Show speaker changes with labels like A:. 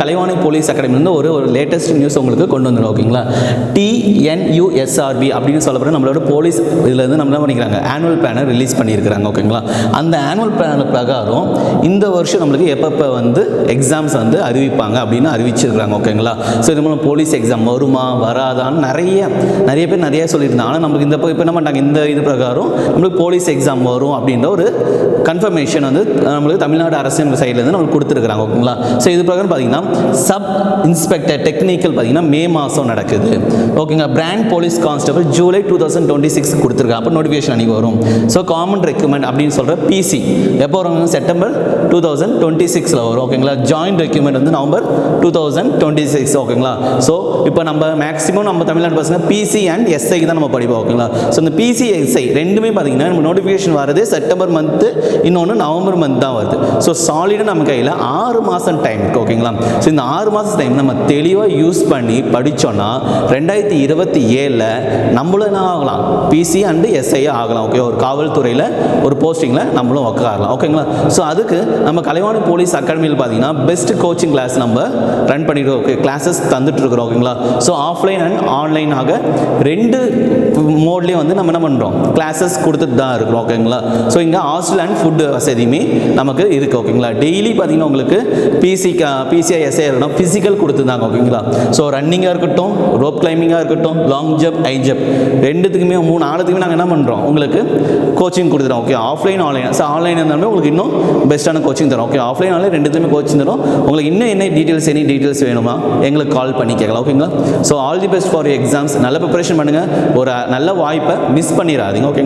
A: Kalaivani police அகாடமிலேருந்து ஒரு ஒரு latest news உங்களுக்கு கொண்டு வந்துடும் ஓகேங்களா டிஎன்யூஎஸ்ஆர்பி அப்படின்னு சொல்லப்படுற நம்மளோட போலீஸ் இதுலேருந்து நம்ம என்ன பண்ணிக்கிறாங்க? ஆனுவல் பிளானை ரிலீஸ் பண்ணியிருக்கிறாங்க ஓகேங்களா அந்த ஆனுவல் பிளான் பிரகாரம் இந்த வருஷம் நம்மளுக்கு எப்பப்போ வந்து எக்ஸாம்ஸ் வந்து அறிவிப்பாங்க அப்படின்னு அறிவிச்சிருக்கிறாங்க ஓகேங்களா ஸோ இது மூலம் போலீஸ் எக்ஸாம் வருமா வராதான்னு நிறைய நிறைய பேர் நிறைய சொல்லியிருந்தாங்க. ஆனால் நம்மளுக்கு இந்த இப்போ என்ன பண்ணிட்டாங்க? இந்த இது பிரகாரம் நம்மளுக்கு போலீஸ் எக்ஸாம் வரும் அப்படின்ற ஒரு கன்ஃபர்மேஷன் வந்து நம்மளுக்கு தமிழ்நாடு அரசு சைட்லேருந்து நம்மளுக்கு கொடுத்துருக்குறாங்க ஓகேங்களா ஸோ இது பிரகாரம் பார்த்திங்கன்னா சப் இன்ஸ்பெக்டர் டெக்னிக்கல் பார்த்தீங்கன்னா மே மாதம் நடக்குது. ஓகேங்களா brand police constable July two thousand twenty six கொடுத்துருக்காங்க. அப்போ நோட்டிஃபிகேஷன் அன்றைக்கி வரும். ஸோ காமன் ரெக்யூமெண்ட் அப்படின்னு சொல்கிற பிசி எப்போ வரும் செப்டம்பர் டூ தௌசண்ட் டுவெண்ட்டி சிக்ஸில் வரும். ஓகேங்களா ஜாயின்ட் ரெக்யூமெண்ட் வந்து November two thousand twenty six ஓகேங்களா ஸோ இப்போ நம்ம மேக்ஸிமம் நம்ம தமிழ்நாடு பசங்க பிசி அண்ட் எஸ்ஐக்கு தான் நம்ம படிப்போம். ஓகேங்களா ஸோ இந்த பிசி எஸ்ஐ ரெண்டுமே பார்த்தீங்கன்னா நம்ம நோட்டிஃபிகேஷன் வருது செப்டம்பர் மந்த்து இன்னொன்று நவம்பர் மந்த் தான் வருது. ஸோ சாலிடாக நம்ம கையில் ஆறு மாதம் டைம் இருக்குது ஓகேங்களா ஸோ இந்த ஆறு மாதம் டைம் நம்ம தெளிவாக யூஸ் பண்ணி படித்தோன்னா ரெண்டாயிரத்தி இருபத்தி ஏழில் நம்மளும் என்ன ஆகலாம்? பிசி அண்டு எஸ்ஐ ஆகலாம் ஓகே ஒரு காவல்துறையில் ஒரு போஸ்டிங்கில் நம்மளும் உட்காரலாம் ஓகேங்களா ஸோ அதுக்கு நம்ம கலைவாணி போலீஸ் அகாடமியில் பார்த்தீங்கன்னா பெஸ்ட் கோச்சிங் கிளாஸ் நம்ம ரன் பண்ணிட்டு ஓகே கிளாஸஸ் தந்துட்டு இருக்கிறோம் ஓகேங்களா ஸோ ஆஃப்லைன் அண்ட் ஆன்லைனாக ரெண்டு மோட்லேயும் வந்து நம்ம என்ன பண்ணுறோம் கிளாஸஸ் கொடுத்துட்டு தான் இருக்கிறோம் ஓகேங்களா ஸோ இங்கே ஹாஸ்டல் அண்ட் ஃபுட் வசதியுமே நமக்கு இருக்குது ஓகேங்களா டெய்லி பார்த்தீங்கன்னா உங்களுக்கு பிசி பிசிஐ எஸ்ஐ இருக்கணும் ஃபிசிக்கல் கொடுத்துருந்தாங்க ஓகேங்களா ஸோ ரன்னிங்காக இருக்கட்டும் ரோப் கிளைம்பிங்காக இருக்கட்டும் லாங் ஜம்ப் ஹை ஜம்ப் ரெண்டுத்துக்குமே மூணு ஆளுத்துக்குமே நாங்கள் என்ன பண்ணுறோம் உங்களுக்கு கோச்சிங் கொடுத்துறோம் okay offline online so online இருந்தாலுமே உங்களுக்கு இன்னும் பெஸ்ட்டான கோச்சிங் தரோம் ஓகே ஆஃப்லைன் ஆன்லைன் ரெண்டுத்துமே கோச்சிங் தரும். உங்களுக்கு இன்னும் என்ன டீட்டெயில்ஸ் எனி டீட்டெயில்ஸ் வேணுமா? எங்களுக்கு கால் பண்ணி கேட்கலாம் ஓகேங்களா so all the best for exams நல்ல ப்ரிப்பரேஷன் பண்ணுங்கள் ஒரு நல்ல வாய்ப்பை மிஸ் பண்ணிடாதீங்க ஓகேங்களா